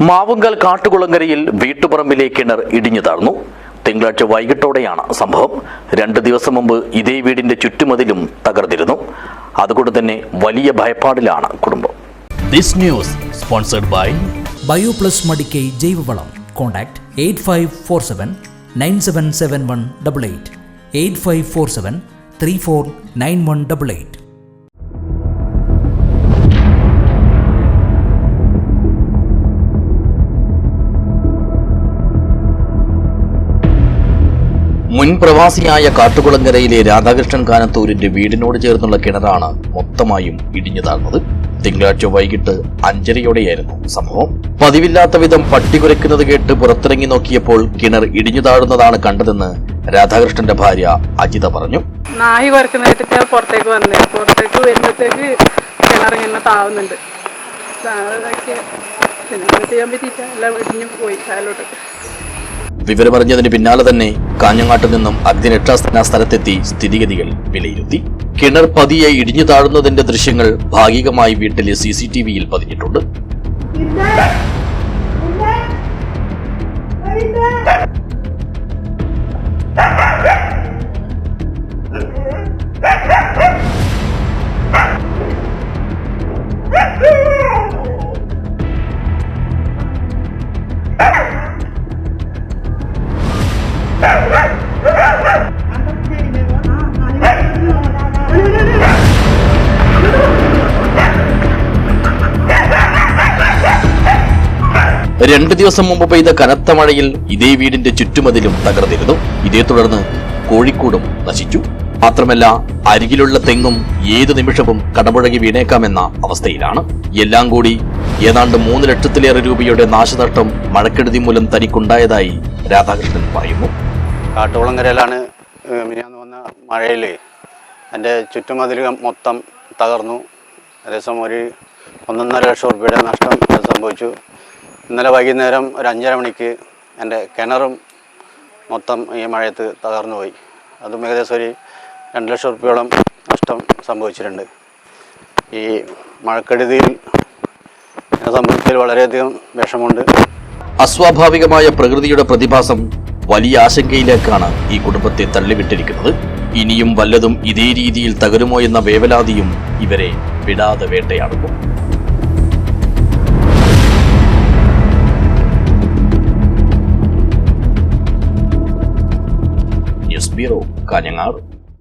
മാവുങ്കൽ കാട്ടുകുളങ്ങരയിൽ വീട്ടുപറമ്പിലെ കിണർ ഇടിഞ്ഞു താഴ്ന്നു. തിങ്കളാഴ്ച വൈകിട്ടോടെയാണ് സംഭവം. രണ്ട് ദിവസം മുമ്പ് ഇതേ വീടിന്റെ ചുറ്റുമതിലും തകർന്നിരുന്നു. അതുകൊണ്ട് തന്നെ വലിയ ഭയപ്പാടിലാണ് കുടുംബം. This news by bio Bioplus Madikkai ജൈവവളം. Contact eight five four seven nine seven seven one double eight. Eight five four seven three four nine one double eight. മുൻ പ്രവാസിയായ കാട്ടുകുളങ്ങരയിലെ രാധാകൃഷ്ണൻ കാനത്തൂരിന്റെ വീടിനോട് ചേർന്നുള്ള കിണറാണ് മൊത്തമായും ഇടിഞ്ഞു താഴ്ന്നത്. തിങ്കളാഴ്ച വൈകിട്ട് അഞ്ചരയോടെയായിരുന്നു സംഭവം. പതിവില്ലാത്ത വിധം പട്ടി കുരയ്ക്കുന്നത് കേട്ട് പുറത്തിറങ്ങി നോക്കിയപ്പോൾ കിണർ ഇടിഞ്ഞു താഴുന്നതാണ് കണ്ടതെന്ന് രാധാകൃഷ്ണന്റെ ഭാര്യ അജിത പറഞ്ഞു. നായി പുറത്തേക്ക് വന്നേ. പുറത്തേക്ക് വരുമ്പോഴത്തേക്ക് കിണറിങ്ങനെ താവുന്നുണ്ട് ചെയ്യാൻ പറ്റിയില്ല എല്ലാം ഇടിഞ്ഞു പോയി. കാലോട്ട് വിവരമറിഞ്ഞതിന് പിന്നാലെ തന്നെ കാഞ്ഞങ്ങാട്ട് നിന്നും അഗ്നിരക്ഷാസേന സ്ഥലത്തെത്തി സ്ഥിതിഗതികൾ വിലയിരുത്തി. കിണർ പതിയെ ഇടിഞ്ഞു താഴുന്നതിന്റെ ദൃശ്യങ്ങൾ ഭാഗികമായി വീട്ടിലെ സി സി ടി വിയിൽ പതിഞ്ഞിട്ടുണ്ട്. രണ്ട് ദിവസം മുമ്പ് പെയ്ത കനത്ത മഴയിൽ ഇതേ വീടിന്റെ ചുറ്റുമതിലും തകർന്നിരുന്നു. ഇതേ തുടർന്ന് കോഴിക്കോടും നശിച്ചു. മാത്രമല്ല അരികിലുള്ള തെങ്ങും ഏതു നിമിഷവും കടമുഴകി വീണേക്കാമെന്ന അവസ്ഥയിലാണ്. എല്ലാം കൂടി ഏതാണ്ട് മൂന്ന് ലക്ഷത്തിലേറെ രൂപയുടെ നാശനഷ്ടം മഴക്കെടുതി മൂലം തനിക്കുണ്ടായതായി രാധാകൃഷ്ണൻ പറയുന്നു. കാട്ടുകുളങ്കരയിലാണ് മിനിയാന്ന് വന്ന മഴയിൽ എന്റെ ചുറ്റുമതിൽ മൊത്തം തകർന്നു. ഏകദേശം ഒരു ഒന്നൊന്നര ലക്ഷം റുപ്യയുടെ നഷ്ടം സംഭവിച്ചു. ഇന്നലെ വൈകുന്നേരം ഒരു അഞ്ചര മണിക്ക് എന്റെ കിണറും മൊത്തം ഈ മഴയത്ത് തകർന്നു പോയി. അതും ഏകദേശം ഒരു രണ്ട് ലക്ഷം റുപ്യോളം നഷ്ടം സംഭവിച്ചിട്ടുണ്ട്. ഈ മഴക്കെടുതിയിൽ സംബന്ധിച്ചതിൽ വളരെയധികം വിഷമമുണ്ട്. അസ്വാഭാവികമായ പ്രകൃതിയുടെ പ്രതിഭാസം വലിയ ആശങ്കയിലേക്കാണ് ഈ കുടുംബത്തെ തള്ളിവിട്ടിരിക്കുന്നത്. ഇനിയും വല്ലതും ഇതേ രീതിയിൽ തകരുമോ എന്ന വേവലാതിയും ഇവരെ വിടാതെ വേട്ടയാടുന്നു. మీరు కనిగారు